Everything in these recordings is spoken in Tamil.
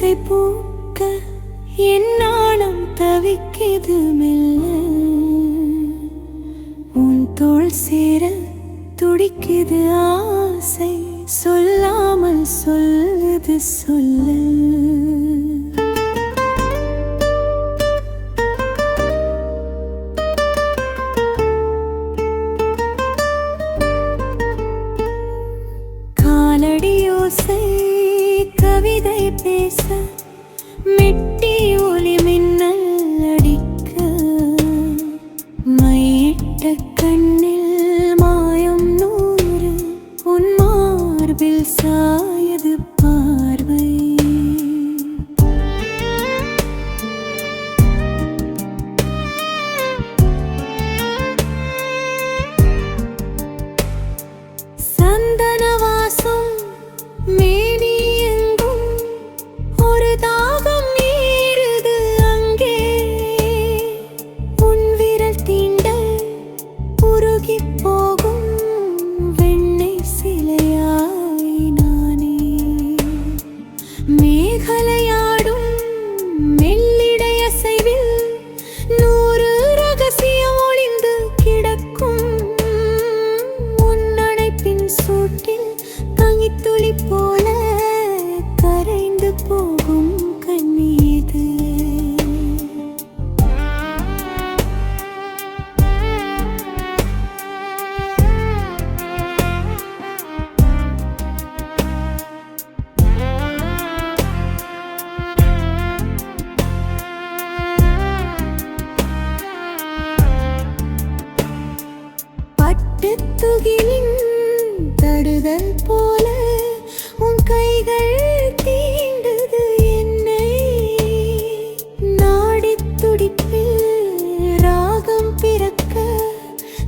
செவ்விதழோறும் பூக்க என் நாணம் தவிக்கிது மெல்ல உன் தோல் சேர துடிக்குது ஆசை சொல்லாமல் சொல்லுது சொல்லு. மார்பில் சாயது பார்வை. 开了呀。தடுதல் போல உன் கைகள் தீண்டுது என்னை. நாடி துடிப்பில் ராகம் பிறக்க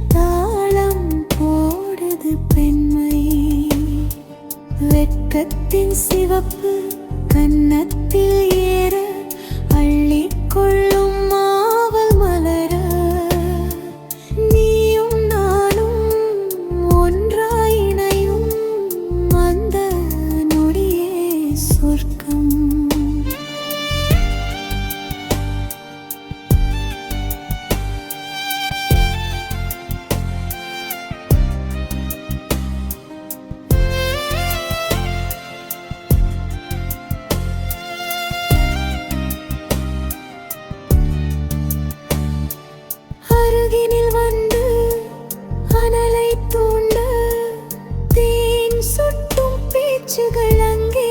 தாளம் போடுது பெண்மை. வெட்கத்தின் சிவப்பு கன்னத்தில் ஏற அள்ளிக்கொள்ள தூண்ட தேன் சுட்டும் பேச்சுகள் அங்கே.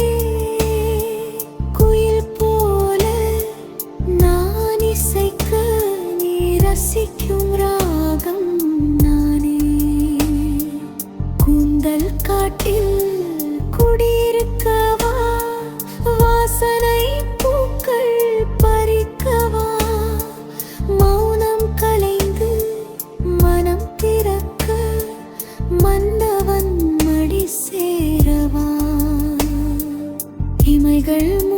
குயில் போல நான் இசைக்க நீ ரசிக்கும் ராகம் நானே. கூந்தல் காட்டில் மன்னவன்